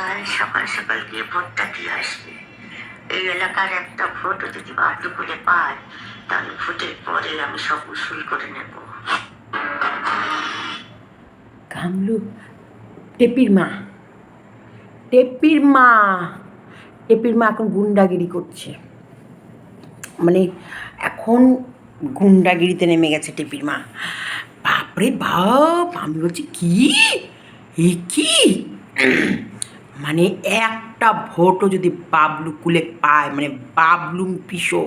কাল সকাল সকাল গিয়ে ভোটটা দিয়ে আসবে। এই এলাকার একটা ভোটও যদি বাহাদু করে পায় তাহলে ভোটের পরে আমি সব উসুল করে নেব। কামলু টেপির মা। টেপির মা। টেপির মা এখন গুন্ডাগিরি করছে। মানে এখন গুন্ডাগিরিতে নেমে গেছে টেপির মা। বাপরে বাপ, আমি বলছি, কি? এ কি? মানে একটা ভোটও যদি বাবলু কুলে পায় মানে বাবলু পিসো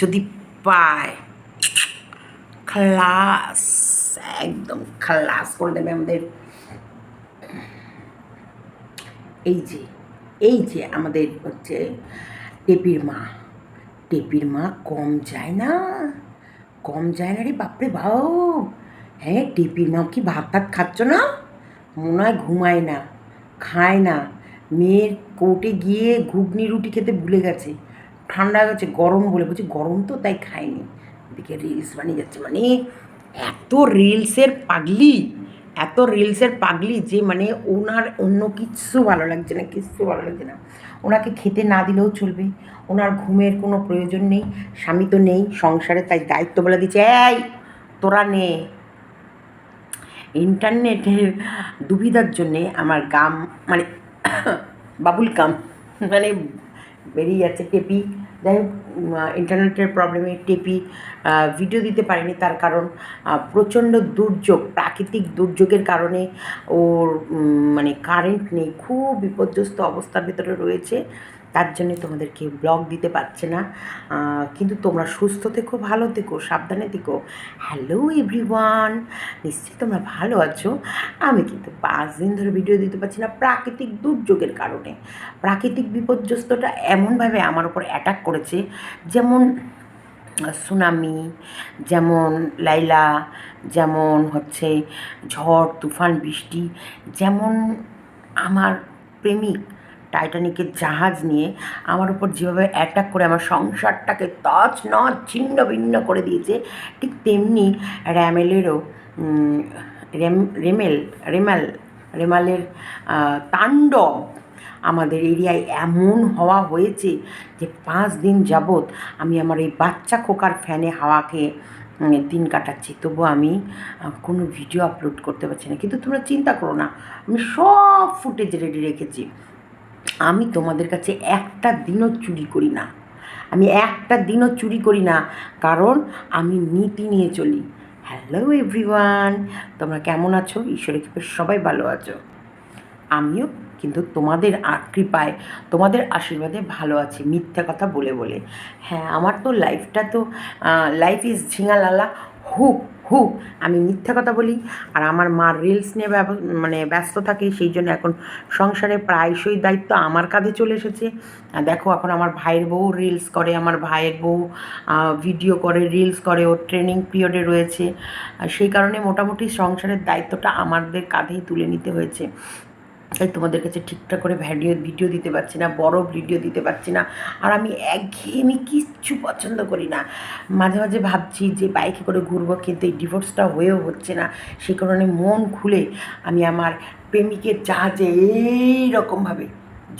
যদি পায় খালাস একদম খালাস করে দেবে আমাদের। এই যে এই যে আমাদের হচ্ছে টেপির মা। টেপির মা কম যায় না, কম যায় না রে বাপরে বাউ হ্যাঁ টেপির মা কি ভাত ভাত খাচ্ছ না? মনে হয় ঘুমায় না। খায় না। মেয়ের কোর্টে গিয়ে ঘুগনি, রুটি খেতে ভুলে গেছে। ঠান্ডা গেছে, গরম বলে। বলছি, গরম তো, তাই খায়নি এদিকে রিলস বানিয়ে যাচ্ছে। মানে এত রিলসের পাগলি, এত রিলসের পাগলি যে মানে ওনার অন্য কিচ্ছু ভালো লাগছে না, কিচ্ছু ভালো লাগছে না। ওনাকে খেতে না দিলেও চলবে। ওনার ঘুমের কোনো প্রয়োজন নেই, স্বামী তো নেই, সংসারে তাই দায়িত্ব বলে দিচ্ছে, এই, তোরা নে। ইন্টারনেটের দুবিধার জন্যে আমার গাম মানে বাবুল কাম মানে বেরিয়ে যাচ্ছে টেপি। যাই হোক ইন্টারনেটের প্রবলেমে টেপি ভিডিও দিতে পারেনি তার কারণ প্রচণ্ড দুর্যোগ, প্রাকৃতিক দুর্যোগের কারণে ওর মানে কারেন্ট নেই। খুব বিপর্যস্ত অবস্থার ভিতরে রয়েছে। তার জন্যে তোমাদেরকে ব্লগ দিতে পারছে না। কিন্তু তোমরা সুস্থ থেকো, ভালো থেকো, সাবধানে থেকো। হ্যালো এভরিওয়ান নিশ্চয়ই তোমরা ভালো আছো। আমি কিন্তু পাঁচ দিন ধরে ভিডিও দিতে পারছি না প্রাকৃতিক দুর্যোগের কারণে। প্রাকৃতিক বিপর্যস্তটা এমনভাবে আমার উপর অ্যাটাক করেছে, যেমন সুনামি যেমন লাইলা, যেমন হচ্ছে ঝড়, তুফান, বৃষ্টি, যেমন আমার প্রেমিক টাইটানিকের জাহাজ নিয়ে আমার উপর যেভাবে অ্যাটাক করে আমার সংসারটাকে তছ নছ ছিন্ন ভিন্ন করে দিয়েছে, ঠিক তেমনি র্যামেলেরও রেম রেমেল রেমাল রেমালের তাণ্ডব আমাদের এরিয়ায় এমন হওয়া হয়েছে যে পাঁচ দিন যাবৎ আমি আমার এই বাচ্চা খোকার ফ্যানে হাওয়াকে দিন কাটাচ্ছি। তবু আমি কোনো ভিডিও আপলোড করতে পারছি না। কিন্তু তোমরা চিন্তা করো না, আমি সব ফুটেজ রেডি রেখেছি। আমি তোমাদের কাছে একটা দিনও চুরি করি না। আমি একটা দিনও চুরি করি না, কারণ আমি নীতি নিয়ে চলি। হ্যালো এভরিওয়ান তোমরা কেমন আছো? ঈশ্বরের কৃপায় সবাই ভালো আছো। আমিও কিন্তু তোমাদের কৃপায়, তোমাদের আশীর্বাদে ভালো আছি, মিথ্যা কথা বলে বলে। হ্যাঁ আমার তো লাইফটা তো লাইফ ইজ ঝিঙালালা হুক হুক আমি মিথ্যা কথা বলি আর আমার মা রিলস নিয়ে মানে ব্যস্ত থাকে, সেই জন্য এখন সংসারে প্রায়শই দায়িত্ব আমার কাঁধে চলে এসেছে। দেখো, এখন আমার ভাইয়ের বউ রিলস করে, আমার ভাইয়ের বউ ভিডিও করে রিলস করে, ওর ট্রেনিং পিরিয়ডে রয়েছে। সেই কারণে মোটামুটি সংসারের দায়িত্বটা আমাদের কাঁধেই তুলে নিতে হয়েছে। তাই তোমাদের কাছে ঠিকঠাক করে ভিডিও ভিডিও দিতে পারছি না বড় ভিডিও দিতে পারছি না। আর আমি একঘেয়েমি কিচ্ছু পছন্দ করি না। মাঝে মাঝে ভাবছি যে বাইকে করে ঘুরবো, কিন্তু এই ডিভোর্সটা হয়েও হচ্ছে না। সেই কারণে মন খুলে আমি আমার প্রেমিকের জাহাজে এই রকমভাবে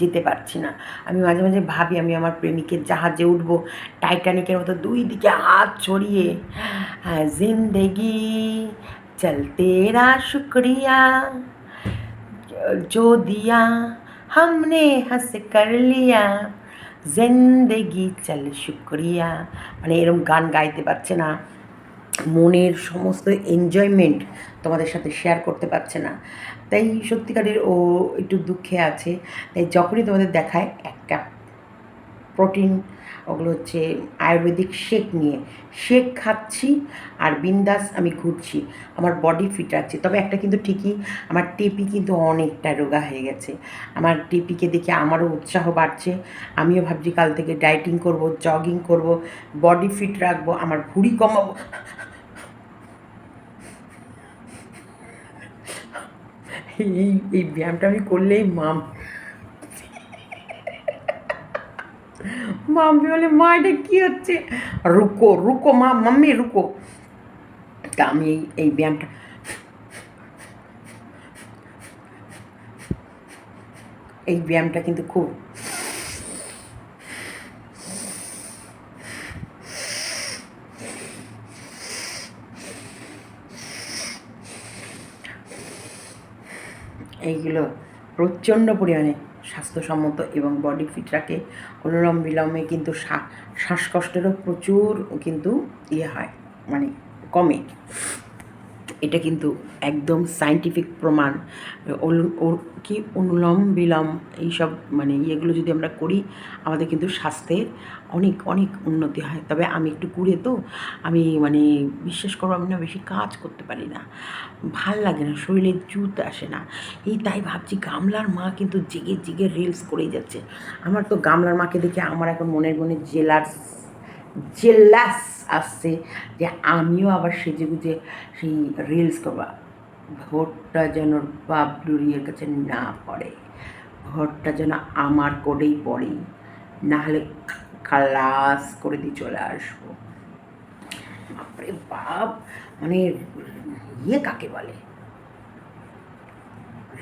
যেতে পারছি না। আমি মাঝে মাঝে ভাবি আমি আমার প্রেমিকের জাহাজে উঠবো টাইটানিকের মতো দুই দিকে হাত ছড়িয়ে হ্যাঁ জিন্দেগি চলতে রা শুক্রিয়া। जो दिया हमने हंस कर लिया জিন্দেগি চল শুক্রিয়া মানে এরকম গান গাইতে পারছে না মনের সমস্ত এনজয়মেন্ট তোমাদের সাথে শেয়ার করতে পারছে না তাই সত্যিকারের ও একটু দুঃখে আছে তাই যখনই তোমাদের দেখায় একটা প্রোটিন ওগুলো হচ্ছে আয়ুর্বেদিক শেক নিয়ে। শেক খাচ্ছি আর বিন্দাস আমি ঘুরছি। আমার বডি ফিট রাখছি। তবে একটা কিন্তু ঠিকই, আমার টেপি কিন্তু অনেকটা রোগা হয়ে গেছে। আমার টেপিকে দেখে আমারও উৎসাহ বাড়ছে। আমিও ভাবছি কাল থেকে ডায়েটিং করব, জগিং করব, বডি ফিট রাখব, আমার ভুঁড়ি কমাবো। এই এই ব্যায়ামটা আমি করলেই মাম। মাম্মি বলে, মা, এটা কী হচ্ছে? রুকো রুকো, মা, মাম্মি, রুকো। তা আমি এই এই ব্যায়ামটা এই ব্যায়ামটা কিন্তু খুব এইগুলো প্রচণ্ড পরিমাণে স্বাস্থ্যসম্মত এবং বডি ফিট রাখে। অনুলম বিলমে কিন্তু শ্বা- শ্বাসকষ্টেরও প্রচুর কিন্তু ইয়ে হয় মানে কমে। এটা কিন্তু একদম সাইন্টিফিক প্রমাণ। কি অনুলম বিলম এইসব মানে ইয়েগুলো যদি আমরা করি, আমাদের কিন্তু স্বাস্থ্যের অনেক অনেক উন্নতি হয়। তবে আমি একটু কুড়ে তো, আমি মানে বিশ্বাস করব আমি না বেশি কাজ করতে পারি না। ভালো লাগে না, শরীরে জুত আসে না। এই তাই ভাবছি গামলার মা কিন্তু জেগে জেগে রিলস করেই যাচ্ছে। আমার তো গামলার মাকে দেখে আমার এখন মনের মনে জেলার জেলাস আসছে যে আমিও আবার সেজে গুজে সেই রিলস করবা। ভোটটা যেন বাবলুরিয়ের কাছে না পড়ে। ভোটটা যেন আমার কোডেই পড়ে। না হলে খালাস করে দিয়ে চলে আসব। বাপরে বাপ মানে ইয়ে কাকে বলে?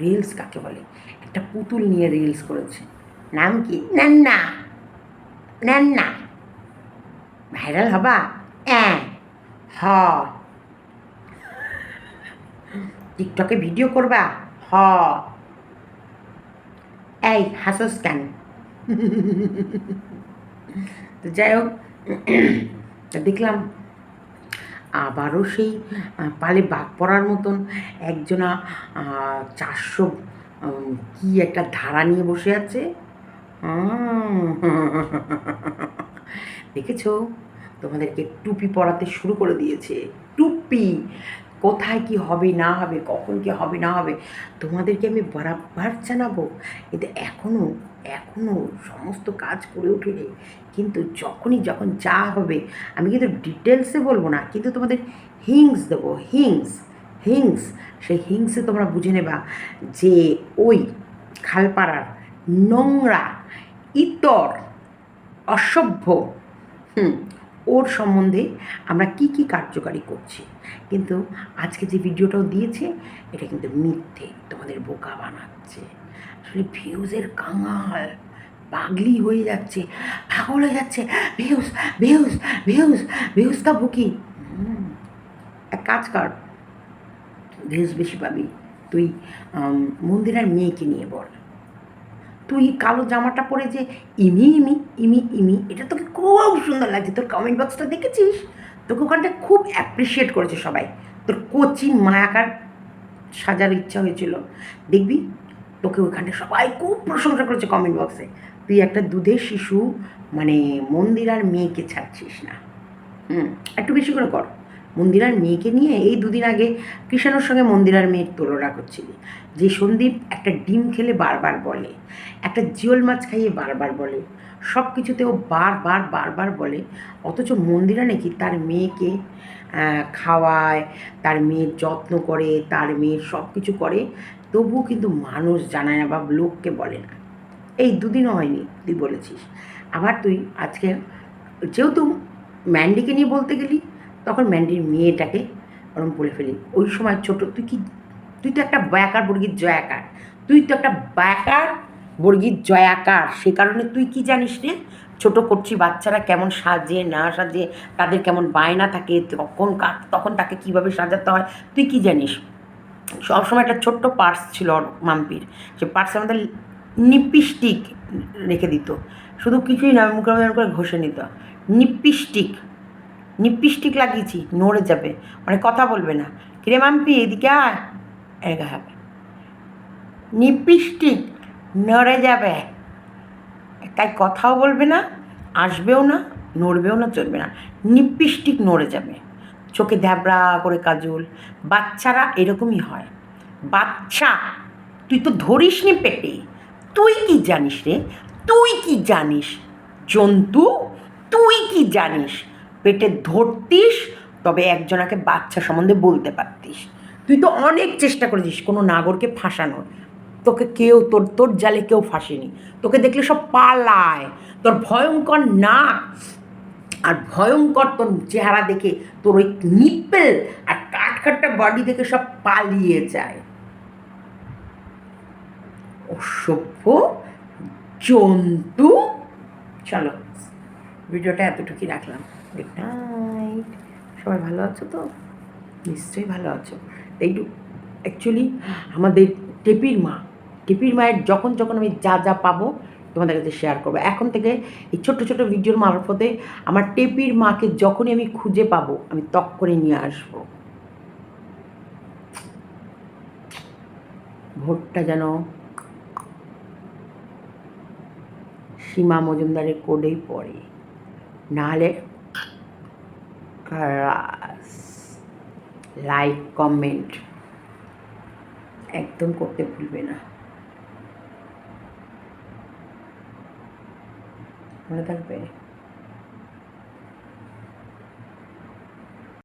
রিলস কাকে বলে? একটা পুতুল নিয়ে রিলস করেছে। নাম কি? না নান্না। নান্না। ভাইরাল হবা? হ্যাঁ হ। টিকটকে ভিডিও করবা? হ। এই, হাসস কেন? তো যাই হোক দেখলাম আবারও সেই পালে বাঘ পড়ার মতন একজনা চারশো কি একটা ধারা নিয়ে বসে আছে। দেখেছ? তোমাদেরকে টুপি পরাতে শুরু করে দিয়েছে। টুপি! কোথায় কি হবে, না হবে, কখন কি হবে, না হবে, তোমাদেরকে আমি বরাবর জানাব। কিন্তু এখনও এখনও সমস্ত কাজ করে উঠিনি। কিন্তু যখনই, যখন যা হবে, আমি কিন্তু ডিটেলসে বলব না, কিন্তু তোমাদের হিংস দেবো হিংস হিংস সেই হিংসে তোমরা বুঝে নেবা যে ওই খালপাড়ার নোংরা, ইতর, অসভ্য, হুম ওর সম্বন্ধে আমরা কি কি কার্যকারী করছি। কিন্তু আজকে যে ভিডিওটাও দিয়েছে, এটা কিন্তু মিথ্যে তোমাদের বোকা বানাচ্ছে। আসলে ভিউজের কাঙাল, পাগলি হয়ে যাচ্ছে, পাগল হয়ে যাচ্ছে। ভিউজ ভিউজ ভিউজ ভিউজ তা বুকি এক কাজ কর। ভিউজ বেশি পাবি। তুই মন্দিরের মেয়েকে নিয়ে বল। তুই কালো জামাটা পরে যে ইমি ইমি ইমি ইমি, এটা তোকে খুব সুন্দর লাগছে। তোর কমেন্ট বক্সটা দেখেছিস? তোকে ওখানটা খুব অ্যাপ্রিসিয়েট করেছে সবাই। তোর কোচিং মায়াকার সাজার ইচ্ছা হয়েছিল। দেখবি, তোকে ওখানটা সবাই খুব প্রশংসা করেছে কমেন্ট বক্সে তুই একটা দুধের শিশু মানে মন্দির আর মেয়েকে ছাড়ছিস না। হুম, একটু বেশি করে কর। মন্দিরার মেয়েকে নিয়ে এই দুদিন আগে কৃষাণুর সঙ্গে মন্দিরার মেয়ের তুলনা করছিলি। যে সন্দীপ একটা ডিম খেলে বারবার বলে, একটা জিওল মাছ খাইয়ে বারবার বলে সব কিছুতেও বারবার বারবার বলে, অথচ মন্দিরা নাকি তার মেয়েকে খাওয়ায়, তার মেয়ের যত্ন করে, তার মেয়ের সব কিছু করে, তবুও কিন্তু মানুষ জানায় না বা লোককে বলে না। এই দুদিনও হয়নি, তুই বলেছিস। আবার তুই আজকে যেহেতু ম্যান্ডিকে নিয়ে বলতে গেলি তখন ম্যান্ডির মেয়েটাকে ওরম বলে ফেলি, ওই সময় ছোট, তুই কি, তুই তো একটা ব্যাকার বর্গীর জয়াকার, তুই তো একটা ব্যাকার বর্গীর জয়াকার, সে কারণে তুই কি জানিস রে? ছোট করছি, বাচ্চারা কেমন সাজে, না সাজে, তাদের কেমন বায়না থাকে, তখন তখন তাকে কীভাবে সাজাতে হয়, তুই কি জানিস? সবসময় একটা ছোট্ট পার্স ছিল মাম্পির, সে পার্সের মধ্যে নিপিস্টিক রেখে দিত, শুধু কিছুই না মধ্যে করে ঘষে নিত, নিপিস্টিক নিপিস্টিক লাগিয়েছি, নড়ে যাবে। মানে কথা বলবে না। কিরে মাম্পি, এদিকে আয়। হবে নিপিস্টিক নড়ে যাবে। তাই কথাও বলবে না, আসবেও না, নড়বেও না, চলবে না। নিপিস্টিক নড়ে যাবে। চোখে ধ্যাবড়া করে কাজল। বাচ্চারা এরকমই হয়। বাচ্চা, তুই তো ধরিস নি পেটে তুই কি জানিস রে? তুই কি জানিস? জন্তু, তুই কি জানিস? পেটে ধরতিস, তবে একজনাকে বাচ্চা সম্বন্ধে বলতে পারতিস। তুই তো অনেক চেষ্টা করেছিস কোনো নাগরকে ফাঁসানোর। তোকে কেউ, তোর তোর জালে কেউ ফাঁসেনি। তোকে দেখলে সব পালায়। তোর ভয়ঙ্কর নাক আর ভয়ঙ্কর তোর চেহারা দেখে তোর ওই নিপেল আর কাঠখাট্টা বডি দেখে সব পালিয়ে যায়। অসভ্য জন্তু। চলো, ভিডিওটা এতটুকুই রাখলাম। গুড নাইট সবাই ভালো আছো তো? নিশ্চয়ই ভালো আছো। একটু অ্যাকচুয়ালি আমাদের টেপির মা, টেপির মায়ের যখন যখন আমি যা যা পাবো তোমাদের কাছে শেয়ার করব। এখন থেকে এই ছোট্ট ছোট্ট ভিডিওর মারফতে আমার টেপির মাকে যখনই আমি খুঁজে পাবো, আমি করে নিয়ে আসব। ভোটটা যেন সীমা মজুমদারের কোডেই পড়ে। নাহলে লাইক কমেন্ট একদম করতে ভুলবে না। মনে থাকবে?